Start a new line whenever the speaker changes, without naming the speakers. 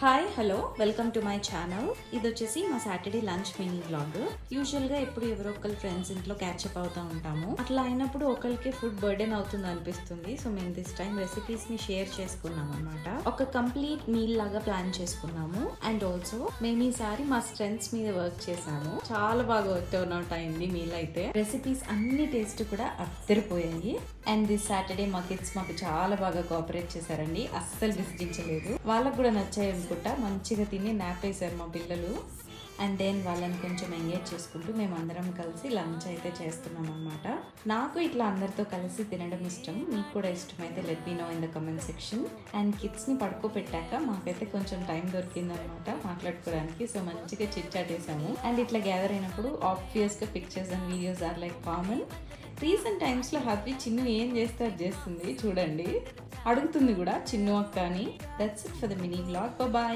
Hi hello welcome to my channel ఇది వచ్చేసి మా సాటర్డే లంచ్ మినీ బ్లాగ్ యూజువల్గా ఎప్పుడు ఎవరో ఒకరు ఫ్రెండ్స్ ఇంట్లో క్యాచప్ అవుతా ఉంటాము. అట్లా అయినప్పుడు ఒకరికి ఫుడ్ బర్డెన్ అవుతుంది అనిపిస్తుంది. సో మేము దిస్ టైం రెసిపీస్ని షేర్ చేసుకున్నాం అనమాట ఒక కంప్లీట్ మీల్ లాగా ప్లాన్ చేసుకున్నాము. అండ్ ఆల్సో మేము ఈసారి మా స్ట్రెంగ్స్ మీద వర్క్ చేసాము చాలా బాగా వర్క్ అవుట్ అయింది మీల్ అయితే. రెసిపీస్ అన్ని టేస్ట్ కూడా అద్దరిపోయాయి. అండ్ దిస్ సాటర్డే మా కిడ్స్ మాకు చాలా బాగా కోఆపరేట్ చేశారండి. అస్సలు విసిగించలేదు. వాళ్ళకు కూడా నచ్చాయి అనుకుంటా మంచిగా తిని నాపేశారు మా పిల్లలు. అండ్ దెన్ వాళ్ళని కొంచెం ఎంగేజ్ చేసుకుంటూ మేము అందరం కలిసి లంచ్ అయితే చేస్తున్నాం అనమాట నాకు ఇట్లా అందరితో కలిసి తినడం ఇష్టం. మీకు కూడా ఇష్టమైతే let me know in the comment section and కిడ్స్ని పడుకోబెట్టాక మాకైతే కొంచెం టైం దొరికింది అనమాట మాట్లాడుకోవడానికి. సో మంచిగా చిట్ చాట్ వేసాము అండ్ ఇట్లా గ్యాదర్ అయినప్పుడు ఆబ్వియస్గా pictures and videos are like common recent టైమ్స్లో హబ్బీ చిన్ను ఏం చేస్తే అది చేస్తుంది? చూడండి. అడుగుతుంది కూడా చిన్ను అక్క అని. That's it for the mini blog bye